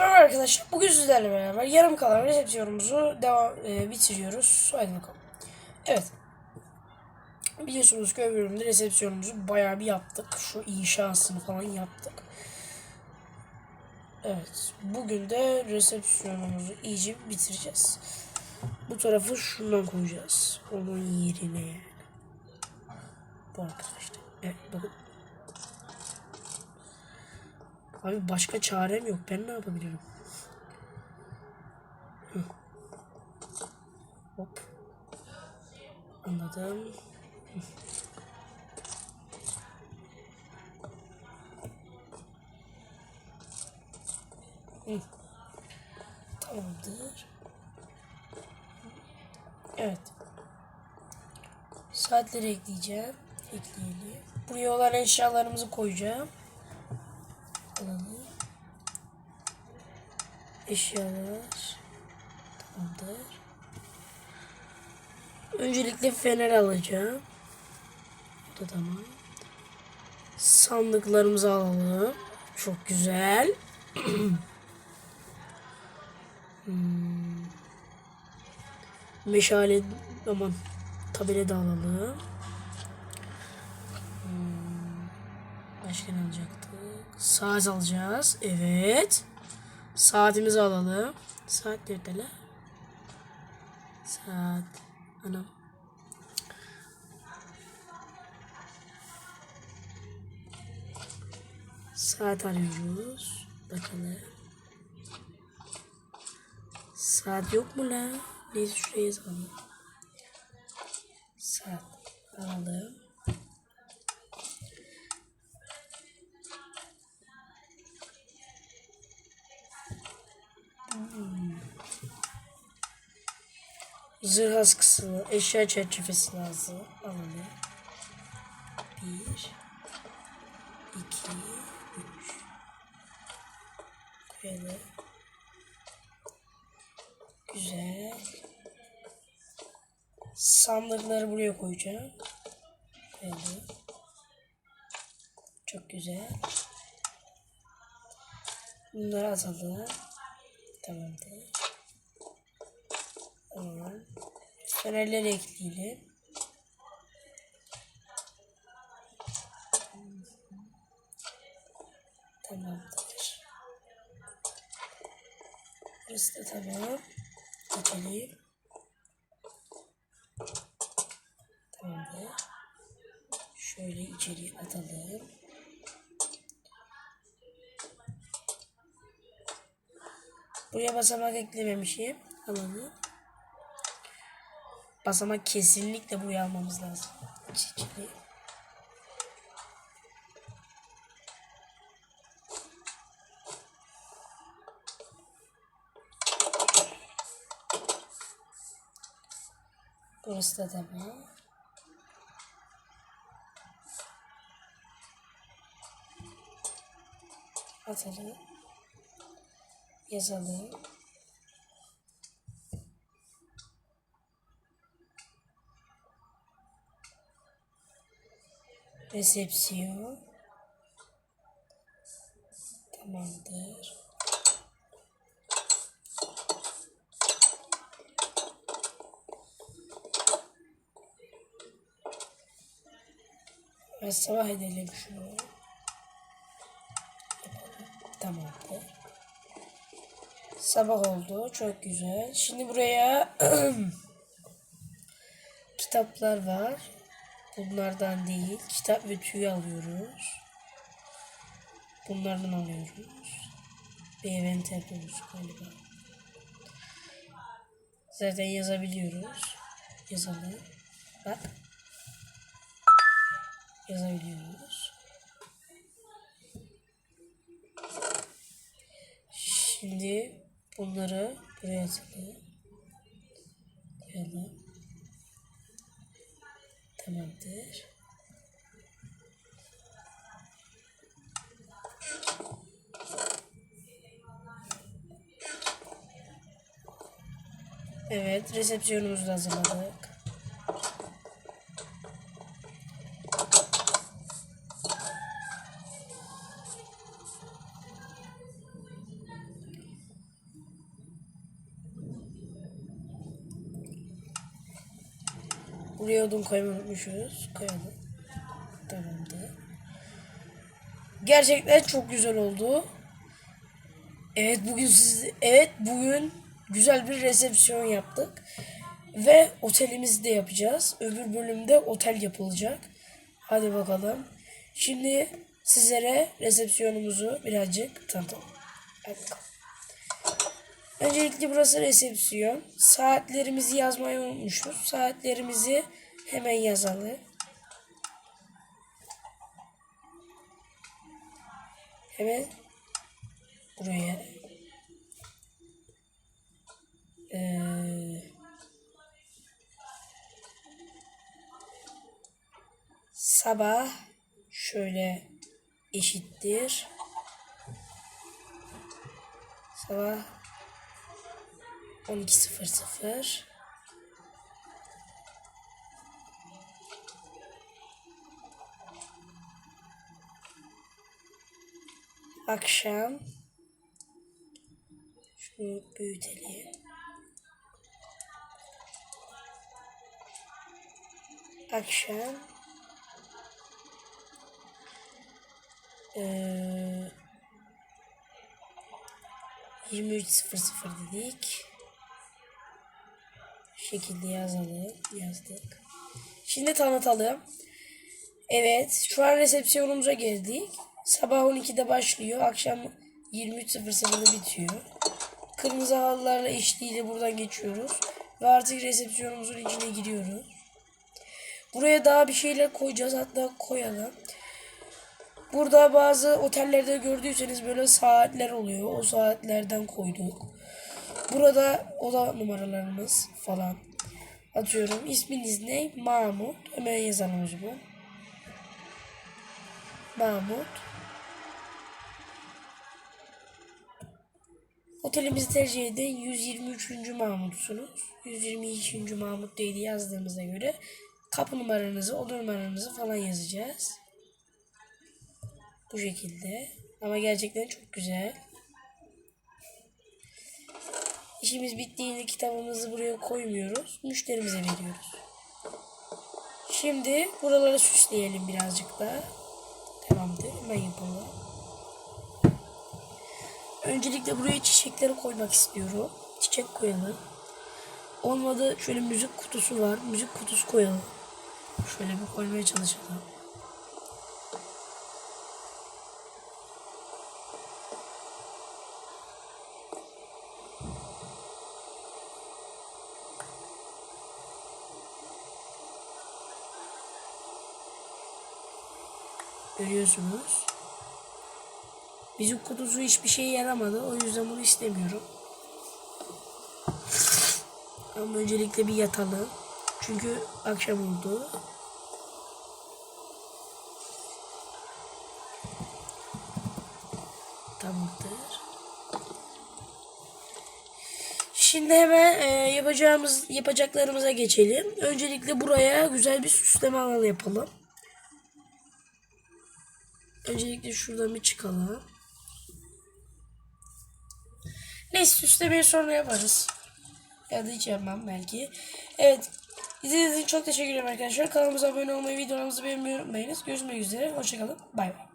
merhaba arkadaşlar. Bugün sizlerle beraber yarım kalan resepsiyonumuzu devam e, bitiriyoruz. Haydi bakalım. Evet. Biliyorsunuz ki öbür bölümde resepsiyonumuzu bayağı bir yaptık. Şu inşasını falan yaptık. Evet. Bugün de resepsiyonumuzu iyice bitireceğiz. Bu tarafı şundan koyacağız. Onun yerine yani. Bu arkadaşlar. Evet bakın. Abi başka çarem yok. Ben ne yapabilirim? Hı. Hop. Anladım. Hı. Tamamdır. Evet. Saatleri ekleyeceğim. Ekleyelim. Buraya olan eşyalarımızı koyacağım. Alalım. Eşyalar. Tamamdır. Öncelikle fener alacağım. Bu da tamam. Sandıklarımızı alalım. Çok güzel. Hmm. Meşale aman tabela da alalım. Hmm. Başka ne alacaktık? Saat alacağız. Evet. Saatimizi alalım. Saat nerede la? Saat. Anam. Saat arıyoruz. Bakalım. Saat yok mu la? Neyse şuraya yazalım. Saat alalım. Zırh askısı, eşya çerçevesi lazım. Alalım. Bir, iki, üç. Böyle. Güzel. Sandıkları buraya koyacağım. Böyle. Çok güzel. Bunları atalım. Tamamdır. Tamam. Fenerleri ekleyelim. Tamamdır. Burası da tamam. Geçelim. Tamamdır. Şöyle içeriye atalım. Buraya basamak eklememişim. Alalım. Basamak kesinlikle buraya almamız lazım. Çekili. Burası da tamam. Atalım. Yazalım. Resepsiyon. Tamamdır. Ve sabah edelim şunu. Yapalım. Tamamdır. Sabah oldu. Çok güzel. Şimdi buraya kitaplar var. Bunlardan değil. Kitap ve tüy alıyoruz. Bunlardan alıyoruz. Bir event yapıyoruz galiba. Zaten yazabiliyoruz. Yazalım. Bak. Yazabiliyoruz. Şimdi bunları buraya atalım. Koyalım. Tamamdır. Evet, resepsiyonumuzu da hazırladık. Buraya odun koymayı unutmuşuz. Koyalım. Tamamdır. Gerçekten çok güzel oldu. Evet bugün siz evet bugün güzel bir resepsiyon yaptık. Ve otelimizi de yapacağız. Öbür bölümde otel yapılacak. Hadi bakalım. Şimdi sizlere resepsiyonumuzu birazcık tanıtalım. Hadi bakalım. Öncelikle burası resepsiyon. Saatlerimizi yazmayı unutmuşuz. Saatlerimizi hemen yazalım. Hemen buraya. Ee, sabah şöyle eşittir. Sabah 12.00 Akşam Şunu büyütelim. Akşam eee 23.00 dedik. Şekilde yazalım. Yazdık. Şimdi tanıtalım. Evet. Şu an resepsiyonumuza girdik. Sabah 12'de başlıyor. Akşam 23.00'da bitiyor. Kırmızı halılarla eşliğiyle buradan geçiyoruz. Ve artık resepsiyonumuzun içine giriyoruz. Buraya daha bir şeyler koyacağız. Hatta koyalım. Burada bazı otellerde gördüyseniz böyle saatler oluyor. O saatlerden koyduk. Burada oda numaralarımız falan. Atıyorum. İsminiz ne? Mahmut. Hemen yazalım zaman. Mahmut. Otelimizi tercih edin. 123. Mahmut'sunuz. 122. Mahmut değil yazdığımıza göre kapı numaranızı, oda numaranızı falan yazacağız. Bu şekilde. Ama gerçekten çok güzel. İşimiz bittiğinde kitabımızı buraya koymuyoruz. Müşterimize veriyoruz. Şimdi buraları süsleyelim birazcık da. Tamamdır. Hemen yapalım. Öncelikle buraya çiçekleri koymak istiyorum. Çiçek koyalım. Olmadı şöyle müzik kutusu var. Müzik kutusu koyalım. Şöyle bir koymaya çalışalım. Görüyorsunuz. Bizim kutusu hiçbir şeye yaramadı. O yüzden bunu istemiyorum. Ama öncelikle bir yatalım. Çünkü akşam oldu. Tamamdır. Şimdi hemen e, yapacağımız yapacaklarımıza geçelim. Öncelikle buraya güzel bir süsleme alanı yapalım. Öncelikle şuradan bir çıkalım. Neyse süslemeyi sonra yaparız. Ya da hiç yapmam belki. Evet. İzlediğiniz için çok teşekkür ederim arkadaşlar. Kanalımıza abone olmayı, videolarımızı beğenmeyi unutmayınız. Görüşmek üzere. Hoşçakalın. Bay bay.